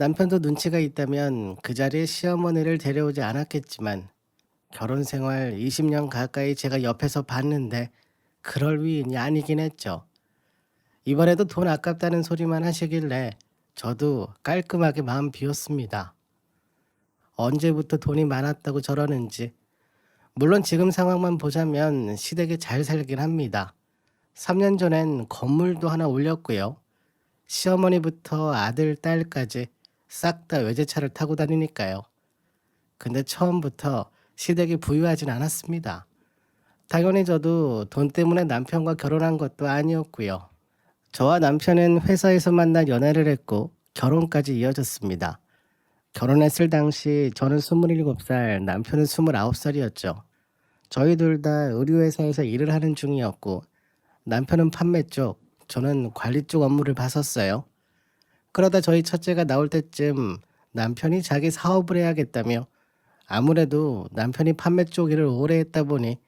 남편도 눈치가 있다면 그 자리에 시어머니를 데려오지 않았겠지만 결혼 생활 20년 가까이 제가 옆에서 봤는데 그럴 위인이 아니긴 했죠. 이번에도 돈 아깝다는 소리만 하시길래 저도 깔끔하게 마음 비웠습니다. 언제부터 돈이 많았다고 저러는지. 물론 지금 상황만 보자면 시댁에 잘 살긴 합니다. 3년 전엔 건물도 하나 올렸고요. 시어머니부터 아들, 딸까지 싹 다 외제차를 타고 다니니까요. 근데 처음부터 시댁이 부유하진 않았습니다. 당연히 저도 돈 때문에 남편과 결혼한 것도 아니었고요. 저와 남편은 회사에서 만나 연애를 했고 결혼까지 이어졌습니다. 결혼했을 당시 저는 27살, 남편은 29살이었죠. 저희 둘 다 의류회사에서 일을 하는 중이었고 남편은 판매 쪽, 저는 관리 쪽 업무를 봤었어요. 그러다 저희 첫째가 나올 때쯤 남편이 자기 사업을 해야겠다며 아무래도 남편이 판매 쪽 일을 오래 했다 보니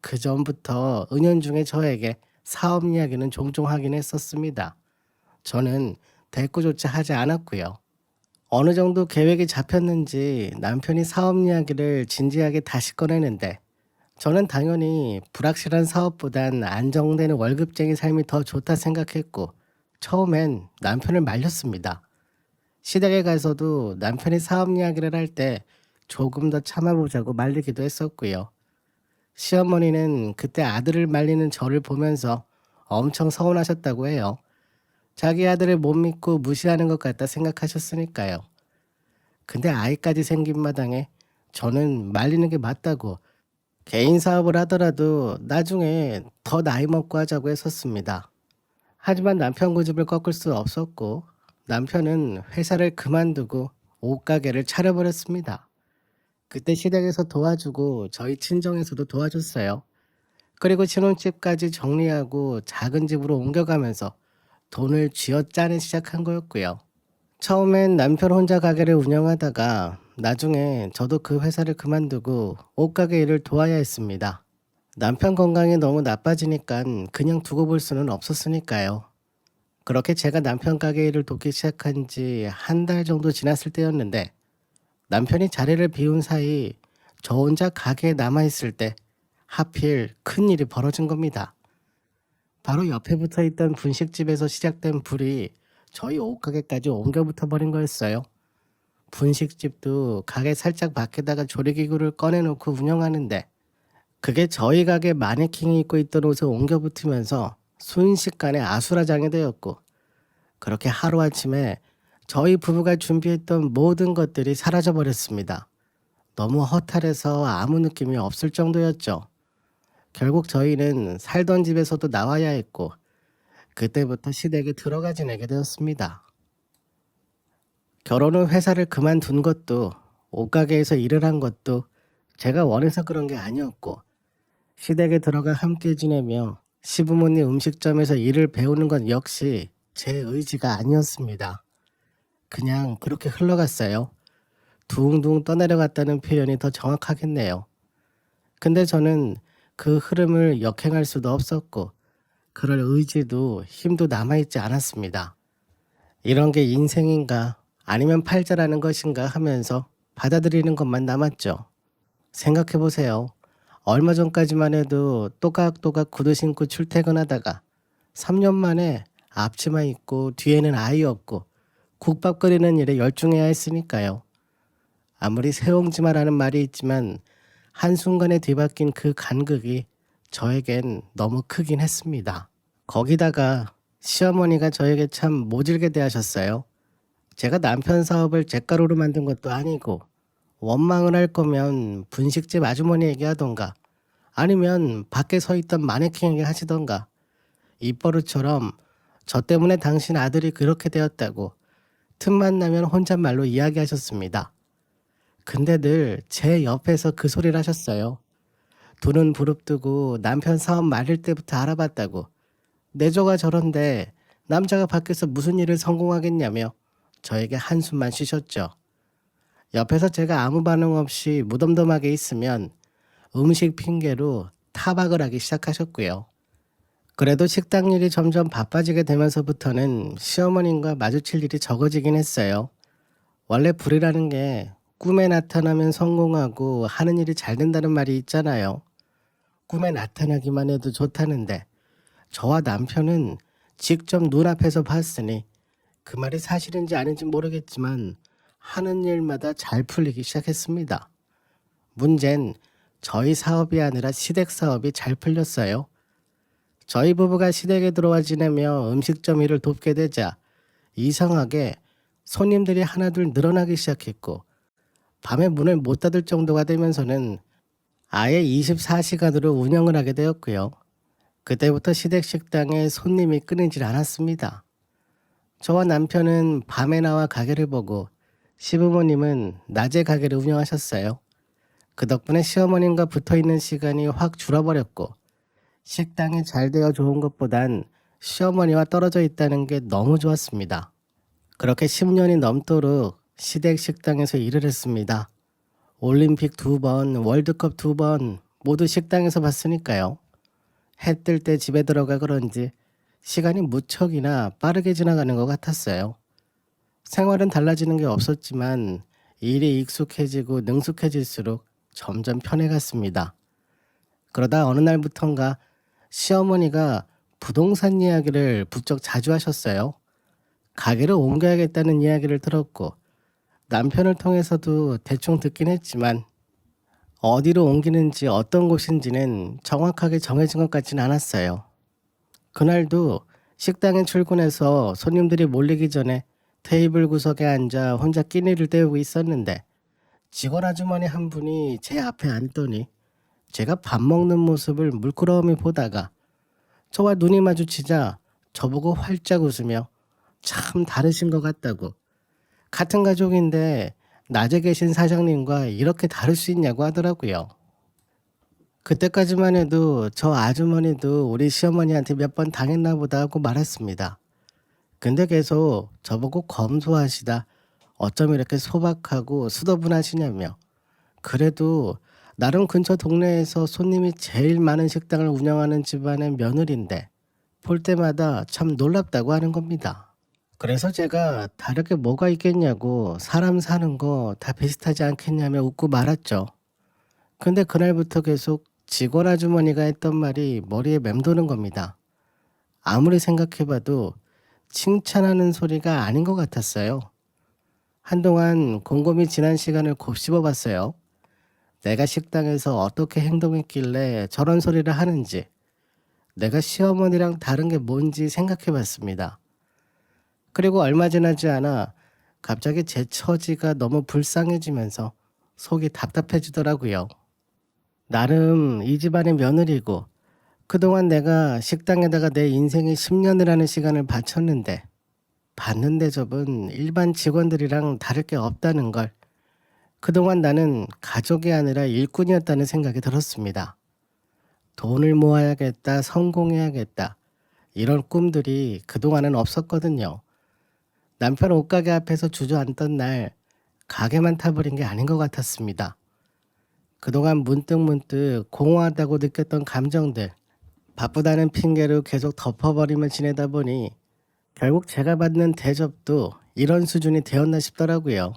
그 전부터 은연중에 저에게 사업 이야기는 종종 하긴 했었습니다. 저는 대꾸조차 하지 않았고요. 어느 정도 계획이 잡혔는지 남편이 사업 이야기를 진지하게 다시 꺼내는데 저는 당연히 불확실한 사업보단 안정되는 월급쟁이 삶이 더 좋다 생각했고 처음엔 남편을 말렸습니다. 시댁에 가서도 남편이 사업 이야기를 할 때 조금 더 참아보자고 말리기도 했었고요. 시어머니는 그때 아들을 말리는 저를 보면서 엄청 서운하셨다고 해요. 자기 아들을 못 믿고 무시하는 것 같다 생각하셨으니까요. 근데 아이까지 생긴 마당에 저는 말리는 게 맞다고 개인 사업을 하더라도 나중에 더 나이 먹고 하자고 했었습니다. 하지만 남편 고집을 꺾을 수 없었고 남편은 회사를 그만두고 옷가게를 차려버렸습니다. 그때 시댁에서 도와주고 저희 친정에서도 도와줬어요. 그리고 신혼집까지 정리하고 작은 집으로 옮겨가면서 돈을 쥐어짜는 시작한 거였고요. 처음엔 남편 혼자 가게를 운영하다가 나중에 저도 그 회사를 그만두고 옷가게 일을 도와야 했습니다. 남편 건강이 너무 나빠지니까 그냥 두고 볼 수는 없었으니까요. 그렇게 제가 남편 가게 일을 돕기 시작한 지 한 달 정도 지났을 때였는데 남편이 자리를 비운 사이 저 혼자 가게에 남아있을 때 하필 큰 일이 벌어진 겁니다. 바로 옆에 붙어 있던 분식집에서 시작된 불이 저희 옷가게까지 옮겨 붙어 버린 거였어요. 분식집도 가게 살짝 밖에다가 조리기구를 꺼내놓고 운영하는데 그게 저희 가게 마네킹이 입고 있던 옷에 옮겨 붙으면서 순식간에 아수라장이 되었고 그렇게 하루아침에 저희 부부가 준비했던 모든 것들이 사라져 버렸습니다. 너무 허탈해서 아무 느낌이 없을 정도였죠. 결국 저희는 살던 집에서도 나와야 했고 그때부터 시댁에 들어가 지내게 되었습니다. 결혼 후 회사를 그만둔 것도 옷가게에서 일을 한 것도 제가 원해서 그런 게 아니었고 시댁에 들어가 함께 지내며 시부모님 음식점에서 일을 배우는 건 역시 제 의지가 아니었습니다. 그냥 그렇게 흘러갔어요. 둥둥 떠내려갔다는 표현이 더 정확하겠네요. 근데 저는 그 흐름을 역행할 수도 없었고 그럴 의지도 힘도 남아있지 않았습니다. 이런 게 인생인가 아니면 팔자라는 것인가 하면서 받아들이는 것만 남았죠. 생각해보세요. 얼마 전까지만 해도 또각또각 구두 신고 출퇴근하다가 3년 만에 앞치마 입고 뒤에는 아이 없고 국밥 끓이는 일에 열중해야 했으니까요. 아무리 새옹지마라는 말이 있지만 한순간에 뒤바뀐 그 간극이 저에겐 너무 크긴 했습니다. 거기다가 시어머니가 저에게 참 모질게 대하셨어요. 제가 남편 사업을 제 가루로 만든 것도 아니고 원망을 할 거면 분식집 아주머니에게 하던가 아니면 밖에 서 있던 마네킹에게 하시던가 입버릇처럼 저 때문에 당신 아들이 그렇게 되었다고 틈만 나면 혼잣말로 이야기하셨습니다. 근데 늘 제 옆에서 그 소리를 하셨어요. 돈은 부릅뜨고 남편 사업 말릴 때부터 알아봤다고 내조가 저런데 남자가 밖에서 무슨 일을 성공하겠냐며 저에게 한숨만 쉬셨죠. 옆에서 제가 아무 반응 없이 무덤덤하게 있으면 음식 핑계로 타박을 하기 시작하셨고요. 그래도 식당 일이 점점 바빠지게 되면서부터는 시어머님과 마주칠 일이 적어지긴 했어요. 원래 불이라는 게 꿈에 나타나면 성공하고 하는 일이 잘 된다는 말이 있잖아요. 꿈에 나타나기만 해도 좋다는데 저와 남편은 직접 눈앞에서 봤으니 그 말이 사실인지 아닌지 모르겠지만 하는 일마다 잘 풀리기 시작했습니다. 문제는 저희 사업이 아니라 시댁 사업이 잘 풀렸어요. 저희 부부가 시댁에 들어와 지내며 음식점 일을 돕게 되자 이상하게 손님들이 하나둘 늘어나기 시작했고 밤에 문을 못 닫을 정도가 되면서는 아예 24시간으로 운영을 하게 되었고요. 그때부터 시댁 식당에 손님이 끊이질 않았습니다. 저와 남편은 밤에 나와 가게를 보고 시부모님은 낮에 가게를 운영하셨어요. 그 덕분에 시어머님과 붙어 있는 시간이 확 줄어버렸고 식당이 잘 되어 좋은 것보단 시어머니와 떨어져 있다는 게 너무 좋았습니다. 그렇게 10년이 넘도록 시댁 식당에서 일을 했습니다. 올림픽 두 번, 월드컵 두 번 모두 식당에서 봤으니까요. 해 뜰 때 집에 들어가 그런지 시간이 무척이나 빠르게 지나가는 것 같았어요. 생활은 달라지는 게 없었지만 일이 익숙해지고 능숙해질수록 점점 편해갔습니다. 그러다 어느 날부턴가 시어머니가 부동산 이야기를 부쩍 자주 하셨어요. 가게를 옮겨야겠다는 이야기를 들었고 남편을 통해서도 대충 듣긴 했지만 어디로 옮기는지 어떤 곳인지는 정확하게 정해진 것 같진 않았어요. 그날도 식당에 출근해서 손님들이 몰리기 전에 테이블 구석에 앉아 혼자 끼니를 때우고 있었는데 직원 아주머니 한 분이 제 앞에 앉더니 제가 밥 먹는 모습을 물끄러미 보다가 저와 눈이 마주치자 저보고 활짝 웃으며 참 다르신 것 같다고 같은 가족인데 낮에 계신 사장님과 이렇게 다를 수 있냐고 하더라고요. 그때까지만 해도 저 아주머니도 우리 시어머니한테 몇 번 당했나 보다 하고 말았습니다. 근데 계속 저보고 검소하시다. 어쩜 이렇게 소박하고 수더분하시냐며. 그래도 나름 근처 동네에서 손님이 제일 많은 식당을 운영하는 집안의 며느리인데 볼 때마다 참 놀랍다고 하는 겁니다. 그래서 제가 다르게 뭐가 있겠냐고 사람 사는 거 다 비슷하지 않겠냐며 웃고 말았죠. 근데 그날부터 계속 직원 아주머니가 했던 말이 머리에 맴도는 겁니다. 아무리 생각해봐도 칭찬하는 소리가 아닌 것 같았어요. 한동안 곰곰이 지난 시간을 곱씹어 봤어요. 내가 식당에서 어떻게 행동했길래 저런 소리를 하는지, 내가 시어머니랑 다른 게 뭔지 생각해 봤습니다. 그리고 얼마 지나지 않아 갑자기 제 처지가 너무 불쌍해지면서 속이 답답해지더라고요. 나름 이 집안의 며느리고 그동안 내가 식당에다가 내 인생의 10년이라는 시간을 바쳤는데 받는 대접은 일반 직원들이랑 다를 게 없다는 걸 그동안 나는 가족이 아니라 일꾼이었다는 생각이 들었습니다. 돈을 모아야겠다, 성공해야겠다. 이런 꿈들이 그동안은 없었거든요. 남편 옷가게 앞에서 주저앉던 날 가게만 타버린 게 아닌 것 같았습니다. 그동안 문득문득 공허하다고 느꼈던 감정들 바쁘다는 핑계로 계속 덮어버리며 지내다 보니 결국 제가 받는 대접도 이런 수준이 되었나 싶더라고요.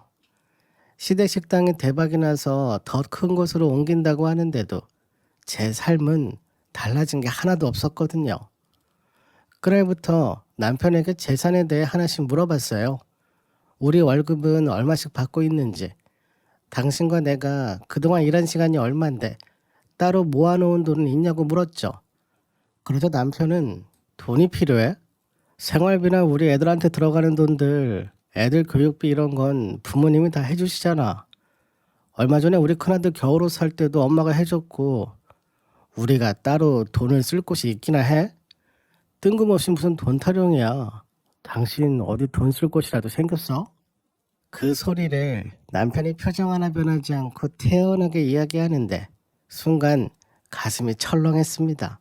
시대 식당이 대박이 나서 더 큰 곳으로 옮긴다고 하는데도 제 삶은 달라진 게 하나도 없었거든요. 그날부터 남편에게 재산에 대해 하나씩 물어봤어요. 우리 월급은 얼마씩 받고 있는지, 당신과 내가 그동안 일한 시간이 얼만데 따로 모아놓은 돈은 있냐고 물었죠. 그러자 남편은 돈이 필요해? 생활비나 우리 애들한테 들어가는 돈들, 애들 교육비 이런 건 부모님이 다 해주시잖아. 얼마 전에 우리 큰아들 겨울옷 살 때도 엄마가 해줬고, 우리가 따로 돈을 쓸 곳이 있기나 해? 뜬금없이 무슨 돈 타령이야. 당신 어디 돈 쓸 곳이라도 생겼어? 그 소리를 남편이 표정 하나 변하지 않고 태연하게 이야기하는데 순간 가슴이 철렁했습니다.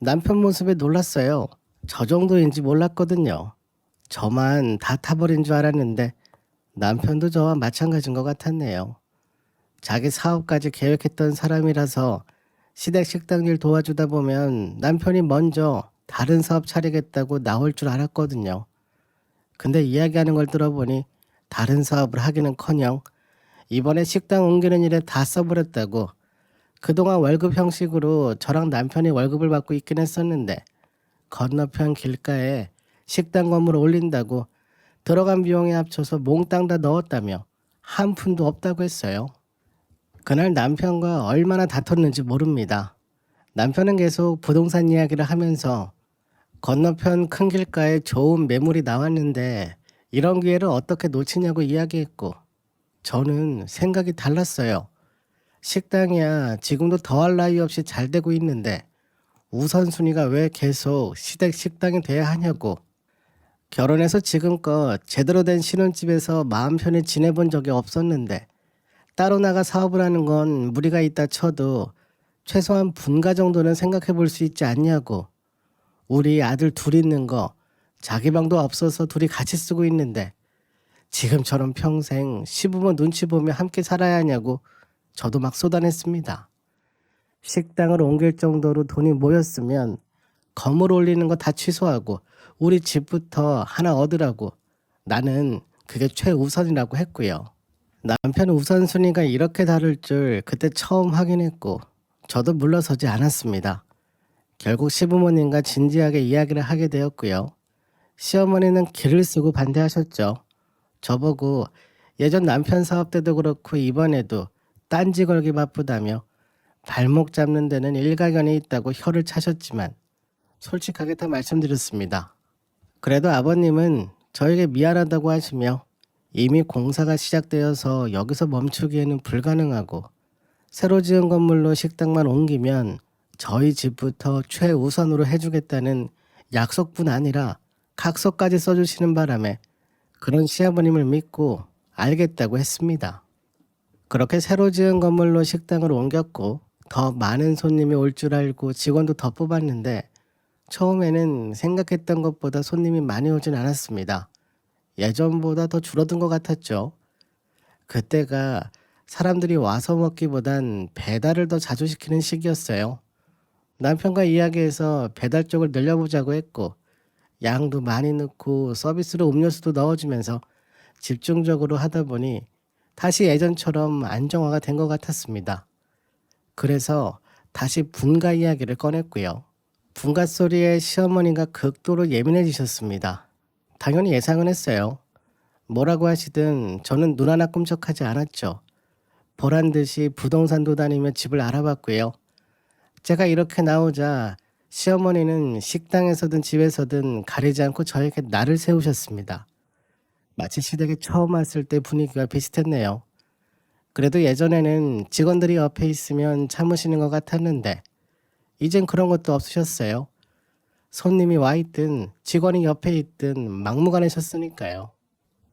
남편 모습에 놀랐어요. 저 정도인지 몰랐거든요. 저만 다 타버린 줄 알았는데 남편도 저와 마찬가지인 것 같았네요. 자기 사업까지 계획했던 사람이라서 시댁 식당 일 도와주다 보면 남편이 먼저 다른 사업 차리겠다고 나올 줄 알았거든요. 근데 이야기하는 걸 들어보니 다른 사업을 하기는커녕 이번에 식당 옮기는 일에 다 써버렸다고 그동안 월급 형식으로 저랑 남편이 월급을 받고 있긴 했었는데 건너편 길가에 식당 건물을 올린다고 들어간 비용에 합쳐서 몽땅 다 넣었다며 한 푼도 없다고 했어요. 그날 남편과 얼마나 다퉜는지 모릅니다. 남편은 계속 부동산 이야기를 하면서 건너편 큰 길가에 좋은 매물이 나왔는데 이런 기회를 어떻게 놓치냐고 이야기했고 저는 생각이 달랐어요. 식당이야. 지금도 더할 나위 없이 잘 되고 있는데 우선순위가 왜 계속 시댁 식당이 돼야 하냐고. 결혼해서 지금껏 제대로 된 신혼집에서 마음 편히 지내본 적이 없었는데 따로 나가 사업을 하는 건 무리가 있다 쳐도 최소한 분가 정도는 생각해 볼 수 있지 않냐고. 우리 아들 둘 있는 거 자기 방도 없어서 둘이 같이 쓰고 있는데 지금처럼 평생 시부모 눈치 보며 함께 살아야 하냐고 저도 막 쏟아냈습니다. 식당을 옮길 정도로 돈이 모였으면 건물 올리는 거 다 취소하고 우리 집부터 하나 얻으라고 나는 그게 최우선이라고 했고요. 남편 우선순위가 이렇게 다를 줄 그때 처음 확인했고 저도 물러서지 않았습니다. 결국 시부모님과 진지하게 이야기를 하게 되었고요. 시어머니는 길을 쓰고 반대하셨죠. 저보고 예전 남편 사업 때도 그렇고 이번에도 딴지 걸기 바쁘다며 발목 잡는 데는 일가견이 있다고 혀를 차셨지만 솔직하게 다 말씀드렸습니다. 그래도 아버님은 저에게 미안하다고 하시며 이미 공사가 시작되어서 여기서 멈추기에는 불가능하고 새로 지은 건물로 식당만 옮기면 저희 집부터 최우선으로 해주겠다는 약속뿐 아니라 각서까지 써주시는 바람에 그런 시아버님을 믿고 알겠다고 했습니다. 그렇게 새로 지은 건물로 식당을 옮겼고 더 많은 손님이 올 줄 알고 직원도 더 뽑았는데 처음에는 생각했던 것보다 손님이 많이 오진 않았습니다. 예전보다 더 줄어든 것 같았죠. 그때가 사람들이 와서 먹기보단 배달을 더 자주 시키는 시기였어요. 남편과 이야기해서 배달 쪽을 늘려보자고 했고 양도 많이 넣고 서비스로 음료수도 넣어주면서 집중적으로 하다 보니 다시 예전처럼 안정화가 된 것 같았습니다. 그래서 다시 분가 이야기를 꺼냈고요. 분가 소리에 시어머니가 극도로 예민해지셨습니다. 당연히 예상은 했어요. 뭐라고 하시든 저는 눈 하나 꿈쩍하지 않았죠. 보란 듯이 부동산도 다니며 집을 알아봤고요. 제가 이렇게 나오자 시어머니는 식당에서든 집에서든 가리지 않고 저에게 날을 세우셨습니다. 마치 시댁에 처음 왔을 때 분위기가 비슷했네요. 그래도 예전에는 직원들이 옆에 있으면 참으시는 것 같았는데 이젠 그런 것도 없으셨어요. 손님이 와 있든 직원이 옆에 있든 막무가내셨으니까요.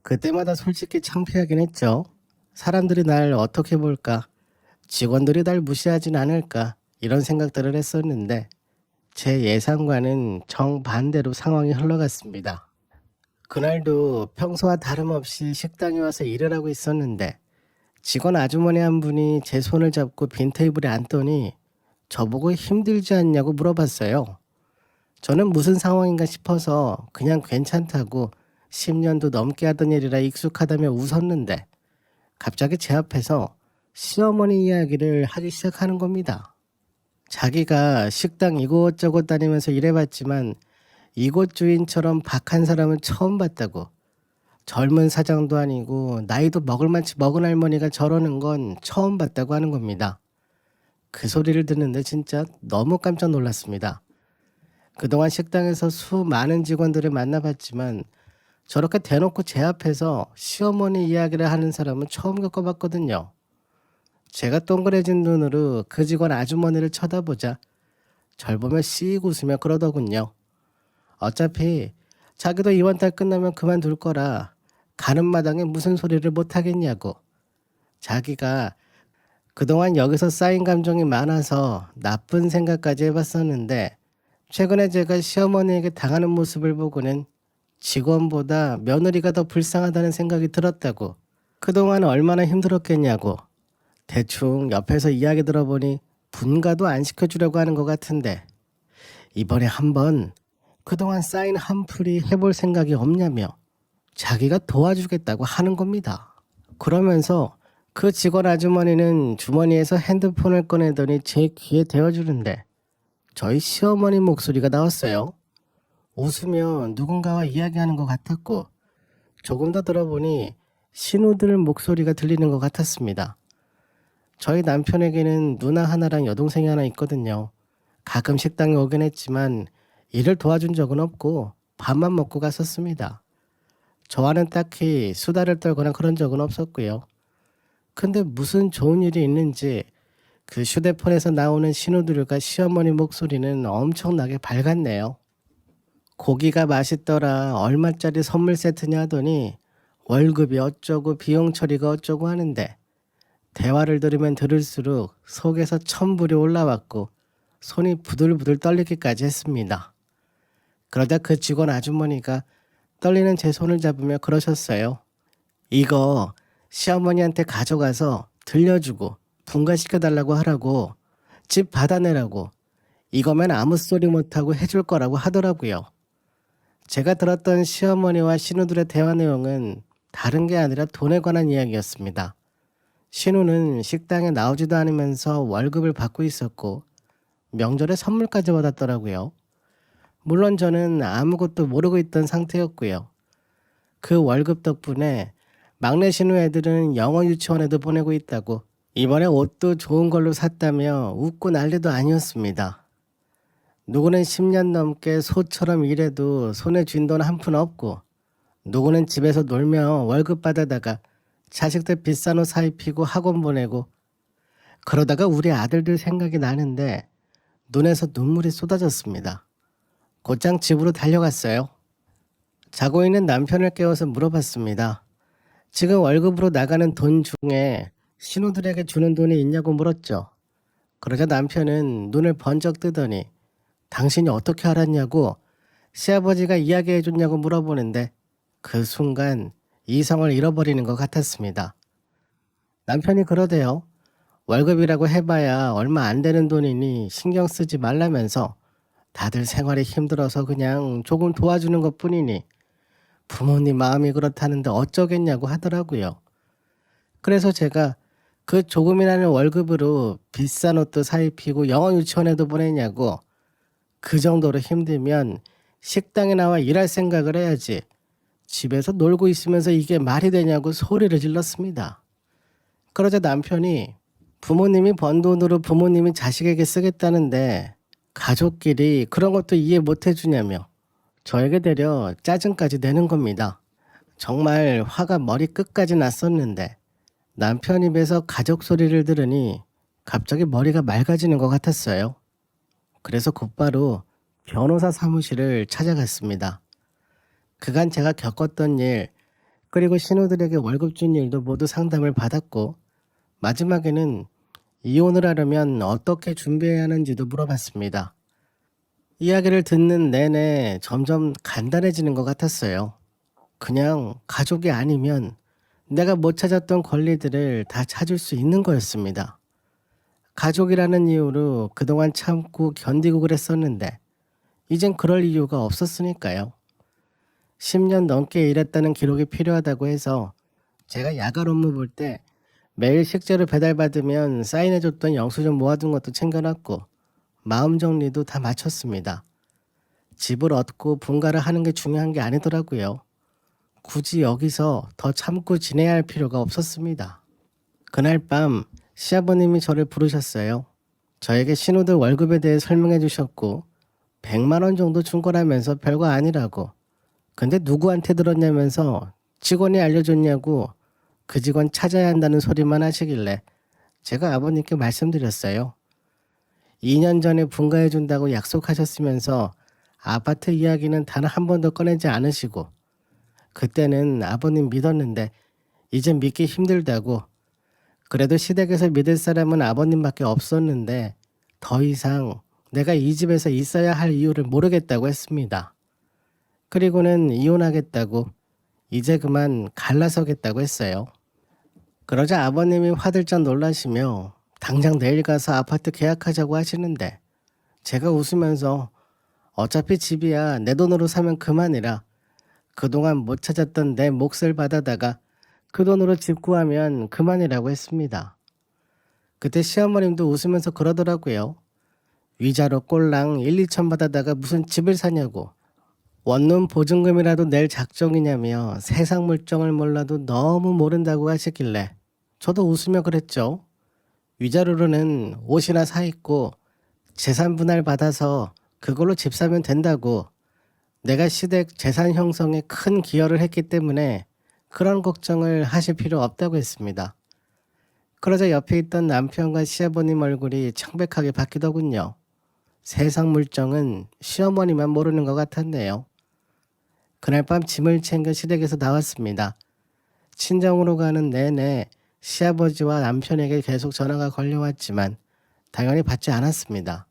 그때마다 솔직히 창피하긴 했죠. 사람들이 날 어떻게 볼까? 직원들이 날 무시하진 않을까? 이런 생각들을 했었는데 제 예상과는 정반대로 상황이 흘러갔습니다. 그날도 평소와 다름없이 식당에 와서 일을 하고 있었는데 직원 아주머니 한 분이 제 손을 잡고 빈 테이블에 앉더니 저보고 힘들지 않냐고 물어봤어요. 저는 무슨 상황인가 싶어서 그냥 괜찮다고 10년도 넘게 하던 일이라 익숙하다며 웃었는데 갑자기 제 앞에서 시어머니 이야기를 하기 시작하는 겁니다. 자기가 식당 이곳저곳 다니면서 일해봤지만 이곳 주인처럼 박한 사람은 처음 봤다고. 젊은 사장도 아니고 나이도 먹을만치 먹은 할머니가 저러는 건 처음 봤다고 하는 겁니다. 그 소리를 듣는데 진짜 너무 깜짝 놀랐습니다. 그동안 식당에서 수많은 직원들을 만나봤지만 저렇게 대놓고 제 앞에서 시어머니 이야기를 하는 사람은 처음 겪어봤거든요. 제가 동그래진 눈으로 그 직원 아주머니를 쳐다보자 절 보며 씩 웃으며 그러더군요. 어차피 자기도 이번 달 끝나면 그만둘 거라 가는 마당에 무슨 소리를 못 하겠냐고. 자기가 그동안 여기서 쌓인 감정이 많아서 나쁜 생각까지 해봤었는데 최근에 제가 시어머니에게 당하는 모습을 보고는 직원보다 며느리가 더 불쌍하다는 생각이 들었다고. 그동안 얼마나 힘들었겠냐고. 대충 옆에서 이야기 들어보니 분가도 안 시켜주려고 하는 것 같은데 이번에 한번 그동안 쌓인 한풀이 해볼 생각이 없냐며 자기가 도와주겠다고 하는 겁니다. 그러면서 그 직원 아주머니는 주머니에서 핸드폰을 꺼내더니 제 귀에 대어주는데 저희 시어머니 목소리가 나왔어요. 웃으며 누군가와 이야기하는 것 같았고 조금 더 들어보니 신우들 목소리가 들리는 것 같았습니다. 저희 남편에게는 누나 하나랑 여동생이 하나 있거든요. 가끔 식당에 오긴 했지만 일을 도와준 적은 없고 밥만 먹고 갔었습니다. 저와는 딱히 수다를 떨거나 그런 적은 없었고요. 근데 무슨 좋은 일이 있는지 그 휴대폰에서 나오는 신호들과 시어머니 목소리는 엄청나게 밝았네요. 고기가 맛있더라 얼마짜리 선물 세트냐 하더니 월급이 어쩌고 비용 처리가 어쩌고 하는데 대화를 들으면 들을수록 속에서 천불이 올라왔고 손이 부들부들 떨리기까지 했습니다. 그러다 그 직원 아주머니가 떨리는 제 손을 잡으며 그러셨어요. 이거 시어머니한테 가져가서 들려주고 분가시켜달라고 하라고 집 받아내라고 이거면 아무 소리 못하고 해줄 거라고 하더라고요. 제가 들었던 시어머니와 신우들의 대화 내용은 다른 게 아니라 돈에 관한 이야기였습니다. 신우는 식당에 나오지도 않으면서 월급을 받고 있었고 명절에 선물까지 받았더라고요. 물론 저는 아무것도 모르고 있던 상태였고요. 그 월급 덕분에 막내 신우 애들은 영어 유치원에도 보내고 있다고 이번에 옷도 좋은 걸로 샀다며 웃고 난리도 아니었습니다. 누구는 10년 넘게 소처럼 일해도 손에 쥔 돈 한 푼 없고 누구는 집에서 놀며 월급 받아다가 자식들 비싼 옷 사 입히고 학원 보내고 그러다가 우리 아들들 생각이 나는데 눈에서 눈물이 쏟아졌습니다. 곧장 집으로 달려갔어요. 자고 있는 남편을 깨워서 물어봤습니다. 지금 월급으로 나가는 돈 중에 신우들에게 주는 돈이 있냐고 물었죠. 그러자 남편은 눈을 번쩍 뜨더니 당신이 어떻게 알았냐고 시아버지가 이야기해 줬냐고 물어보는데 그 순간 이성을 잃어버리는 것 같았습니다. 남편이 그러대요. 월급이라고 해봐야 얼마 안 되는 돈이니 신경 쓰지 말라면서 다들 생활이 힘들어서 그냥 조금 도와주는 것 뿐이니 부모님 마음이 그렇다는데 어쩌겠냐고 하더라고요. 그래서 제가 그 조금이라는 월급으로 비싼 옷도 사입히고 영어 유치원에도 보내냐고 그 정도로 힘들면 식당에 나와 일할 생각을 해야지 집에서 놀고 있으면서 이게 말이 되냐고 소리를 질렀습니다. 그러자 남편이 부모님이 번 돈으로 부모님이 자식에게 쓰겠다는데 가족끼리 그런 것도 이해 못 해주냐며 저에게 대려 짜증까지 내는 겁니다. 정말 화가 머리 끝까지 났었는데 남편 입에서 가족 소리를 들으니 갑자기 머리가 맑아지는 것 같았어요. 그래서 곧바로 변호사 사무실을 찾아갔습니다. 그간 제가 겪었던 일, 그리고 신우들에게 월급 준 일도 모두 상담을 받았고, 마지막에는 이혼을 하려면 어떻게 준비해야 하는지도 물어봤습니다. 이야기를 듣는 내내 점점 간단해지는 것 같았어요. 그냥 가족이 아니면 내가 못 찾았던 권리들을 다 찾을 수 있는 거였습니다. 가족이라는 이유로 그동안 참고 견디고 그랬었는데, 이젠 그럴 이유가 없었으니까요. 10년 넘게 일했다는 기록이 필요하다고 해서 제가 야간 업무 볼 때 매일 식재료 배달받으면 사인해줬던 영수증 모아둔 것도 챙겨놨고 마음 정리도 다 마쳤습니다. 집을 얻고 분가를 하는 게 중요한 게 아니더라고요. 굳이 여기서 더 참고 지내야 할 필요가 없었습니다. 그날 밤 시아버님이 저를 부르셨어요. 저에게 신우들 월급에 대해 설명해 주셨고 100만 원 정도 준 거라면서 별거 아니라고. 근데 누구한테 들었냐면서 직원이 알려줬냐고 그 직원 찾아야 한다는 소리만 하시길래 제가 아버님께 말씀드렸어요. 2년 전에 분가해 준다고 약속하셨으면서 아파트 이야기는 단 한 번도 꺼내지 않으시고 그때는 아버님 믿었는데 이젠 믿기 힘들다고 그래도 시댁에서 믿을 사람은 아버님밖에 없었는데 더 이상 내가 이 집에서 있어야 할 이유를 모르겠다고 했습니다. 그리고는 이혼하겠다고 이제 그만 갈라서겠다고 했어요. 그러자 아버님이 화들짝 놀라시며 당장 내일 가서 아파트 계약하자고 하시는데 제가 웃으면서 어차피 집이야 내 돈으로 사면 그만이라 그동안 못 찾았던 내 몫을 받아다가 그 돈으로 집 구하면 그만이라고 했습니다. 그때 시어머님도 웃으면서 그러더라고요. 위자료 꼴랑 1, 2천 받아다가 무슨 집을 사냐고. 원룸 보증금이라도 낼 작정이냐며 세상 물정을 몰라도 너무 모른다고 하시길래 저도 웃으며 그랬죠. 위자료로는 옷이나 사 입고 재산 분할 받아서 그걸로 집 사면 된다고. 내가 시댁 재산 형성에 큰 기여를 했기 때문에 그런 걱정을 하실 필요 없다고 했습니다. 그러자 옆에 있던 남편과 시아버님 얼굴이 창백하게 바뀌더군요. 세상 물정은 시어머니만 모르는 것 같았네요. 그날 밤 짐을 챙겨 시댁에서 나왔습니다. 친정으로 가는 내내 시아버지와 남편에게 계속 전화가 걸려왔지만 당연히 받지 않았습니다.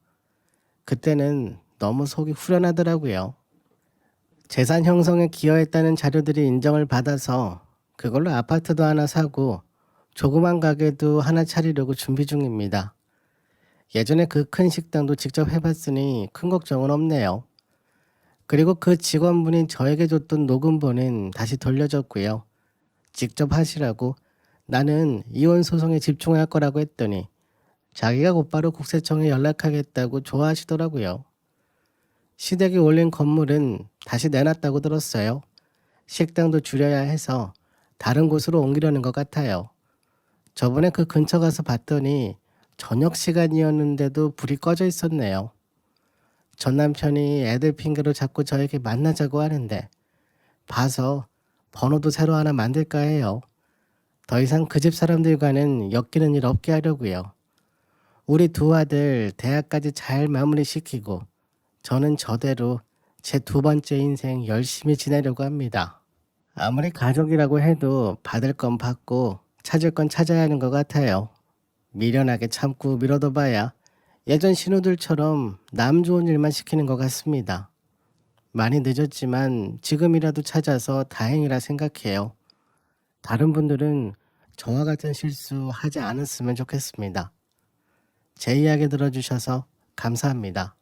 그때는 너무 속이 후련하더라고요. 재산 형성에 기여했다는 자료들이 인정을 받아서 그걸로 아파트도 하나 사고 조그만 가게도 하나 차리려고 준비 중입니다. 예전에 그 큰 식당도 직접 해봤으니 큰 걱정은 없네요. 그리고 그 직원분이 저에게 줬던 녹음본은 다시 돌려줬고요. 직접 하시라고 나는 이혼 소송에 집중할 거라고 했더니 자기가 곧바로 국세청에 연락하겠다고 좋아하시더라고요. 시댁이 올린 건물은 다시 내놨다고 들었어요. 식당도 줄여야 해서 다른 곳으로 옮기려는 것 같아요. 저번에 그 근처 가서 봤더니 저녁 시간이었는데도 불이 꺼져 있었네요. 전 남편이 애들 핑계로 자꾸 저에게 만나자고 하는데 봐서 번호도 새로 하나 만들까 해요. 더 이상 그 집 사람들과는 엮이는 일 없게 하려고요. 우리 두 아들 대학까지 잘 마무리시키고 저는 저대로 제 두 번째 인생 열심히 지내려고 합니다. 아무리 가족이라고 해도 받을 건 받고 찾을 건 찾아야 하는 것 같아요. 미련하게 참고 미뤄둬 봐야 예전 신우들처럼 남 좋은 일만 시키는 것 같습니다. 많이 늦었지만 지금이라도 찾아서 다행이라 생각해요. 다른 분들은 저와 같은 실수 하지 않았으면 좋겠습니다. 제 이야기 들어주셔서 감사합니다.